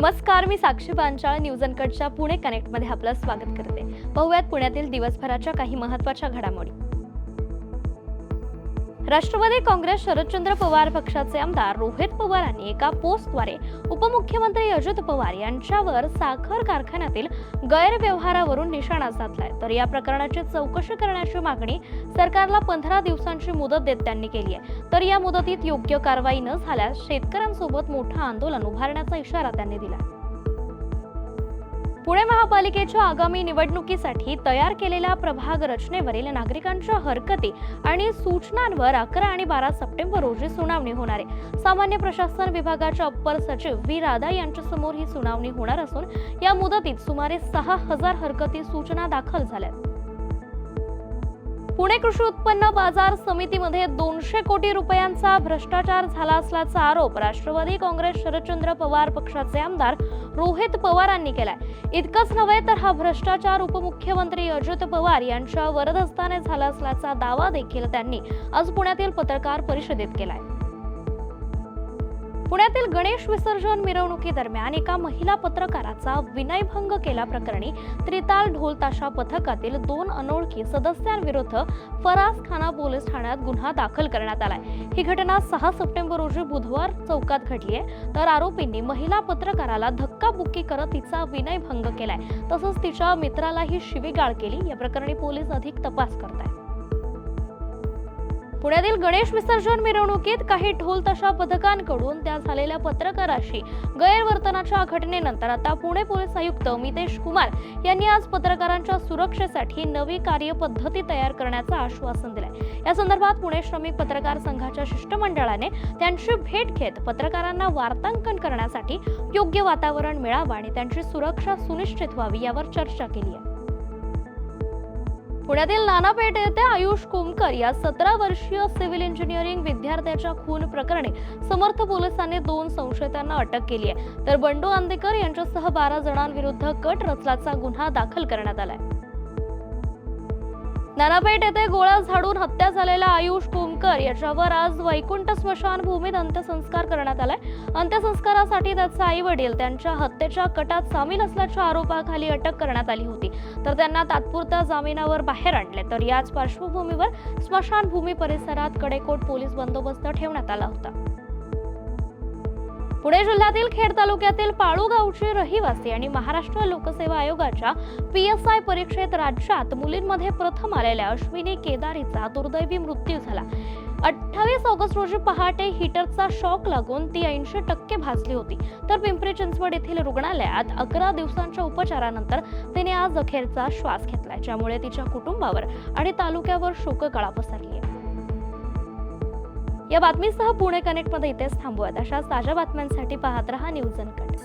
नमस्कार मी साक्षी बांचाळ न्यूज अनकटच्या पुणे कनेक्टमध्ये आपलं स्वागत करते. पाहुयात पुण्यातील दिवसभराच्या काही महत्त्वाच्या घडामोडी. राष्ट्रवादी काँग्रेस शरदचंद्र पवार पक्षाचे आमदार रोहित पवारांनी एका पोस्टद्वारे उपमुख्यमंत्री अजित पवार यांच्यावर साखर कारखान्यातील गैरव्यवहारावरून निशाणा साधलाय. तर या प्रकरणाची चौकशी करण्याची मागणी सरकारला पंधरा दिवसांची मुदत देत त्यांनी केली आहे. तर या मुदतीत योग्य कारवाई न झाल्यास शेतकऱ्यांसोबत मोठं आंदोलन उभारण्याचा इशारा त्यांनी दिला पुणे महापालिकेच्या आगामी निवडणुकीसाठी तयार केलेल्या प्रभाग रचनेवरील नागरिकांच्या हरकती आणि सूचनांवर अकरा आणि बारा सप्टेंबर रोजी सुनावणी होणार आहे. सामान्य प्रशासन विभागाच्या अप्पर सचिव व्ही. राधा यांच्यासमोर ही सुनावणी होणार असून या मुदतीत सुमारे सहा हजार हरकती सूचना दाखल झाल्यात. पुणे कृषी उत्पन्न बाजार समितीमध्ये दोनशे कोटी रुपयांचा भ्रष्टाचार झाला असल्याचा आरोप राष्ट्रवादी काँग्रेस शरदचंद्र पवार पक्षाचे आमदार रोहित पवारांनी केलाय. इतकंच नव्हे तर हा भ्रष्टाचार उपमुख्यमंत्री अजित पवार यांच्या वरदहस्ताने झाला असल्याचा दावा देखील त्यांनी आज पुण्यातील पत्रकार परिषदेत केलाय. पुण्यातील गणेश विसर्जन मिरवणुकीदरम्यान एका महिला पत्रकाराचा विनयभंग केल्याप्रकरणी त्रिताल ढोलताशा पथकातील दोन अनोळखी सदस्यांविरुद्ध फराज खाना पोलीस ठाण्यात गुन्हा दाखल करण्यात आलाय. ही घटना सहा सप्टेंबर रोजी बुधवार चौकात घडली आहे. तर आरोपींनी महिला पत्रकाराला धक्काबुक्की करत तिचा विनयभंग केलाय. तसंच तिच्या मित्रालाही शिवीगाळ केली. या प्रकरणी पोलीस अधिक तपास करत आहेत पुण्यातील गणेश विसर्जन मिरवणुकीत काही ढोल तशा पथकांकडून त्या झालेल्या पत्रकाराशी गैरवर्तनाच्या घटनेनंतर आता पुणे पोलीस आयुक्त मितेश कुमार यांनी आज पत्रकारांच्या सुरक्षेसाठी नवी कार्यपद्धती तयार करण्याचं आश्वासन दिलंय. या संदर्भात पुणे श्रमिक पत्रकार संघाच्या शिष्टमंडळाने त्यांची भेट घेत पत्रकारांना वार्तांकन करण्यासाठी योग्य वातावरण मिळावं आणि त्यांची सुरक्षा सुनिश्चित व्हावी यावर चर्चा केली आहे. पुण्यातील नानापेठ येथे आयुष कुमकर या सतरा वर्षीय सिव्हिल इंजिनिअरिंग विद्यार्थ्याच्या खून प्रकरणी समर्थ पोलिसांनी दोन संशयितांना अटक केली आहे. तर बंडू आंदेकर यांच्यासह बारा जणांविरुद्ध कट रचल्याचा गुन्हा दाखल करण्यात आलाय. नानापेठ येथे गोळा झाडून हत्या झालेला आयुष कोमकर याच्यावर आज वैकुंठ स्मशानभूमीत अंत्यसंस्कार करण्यात आलाय. अंत्यसंस्कारासाठी त्याचे आई वडील त्यांच्या हत्येच्या कटात सामील असल्याच्या आरोपाखाली अटक करण्यात आली होती. तर त्यांना तात्पुरत्या जामिनावर बाहेर आणले. तर याच पार्श्वभूमीवर स्मशानभूमी परिसरात कडेकोट पोलीस बंदोबस्त ठेवण्यात आला होता. पुणे जिल्ह्यातील खेड तालुक्यातील पाळू गावचे रहिवासी आणि महाराष्ट्र लोकसेवा आयोगाच्या पी एस आय परीक्षेत राज्यात मुलींमध्ये प्रथम आलेल्या अश्विनी केदारीचा दुर्दैवी मृत्यू झाला. अठ्ठावीस ऑगस्ट रोजी पहाटे हिटरचा शॉक लागून ती ऐंशी टक्के भाजली होती. तर पिंपरी चिंचवड येथील रुग्णालयात अकरा दिवसांच्या उपचारानंतर तिने आज अखेरचा श्वास घेतला ज्यामुळे तिच्या कुटुंबावर आणि तालुक्यावर शोककळा पसरली आहे. या बातमीसह पुणे कनेक्टमध्ये इथेच थांबूयात. अशाच ताज्या बातम्यांसाठी पाहत रहा न्यूज अनकट.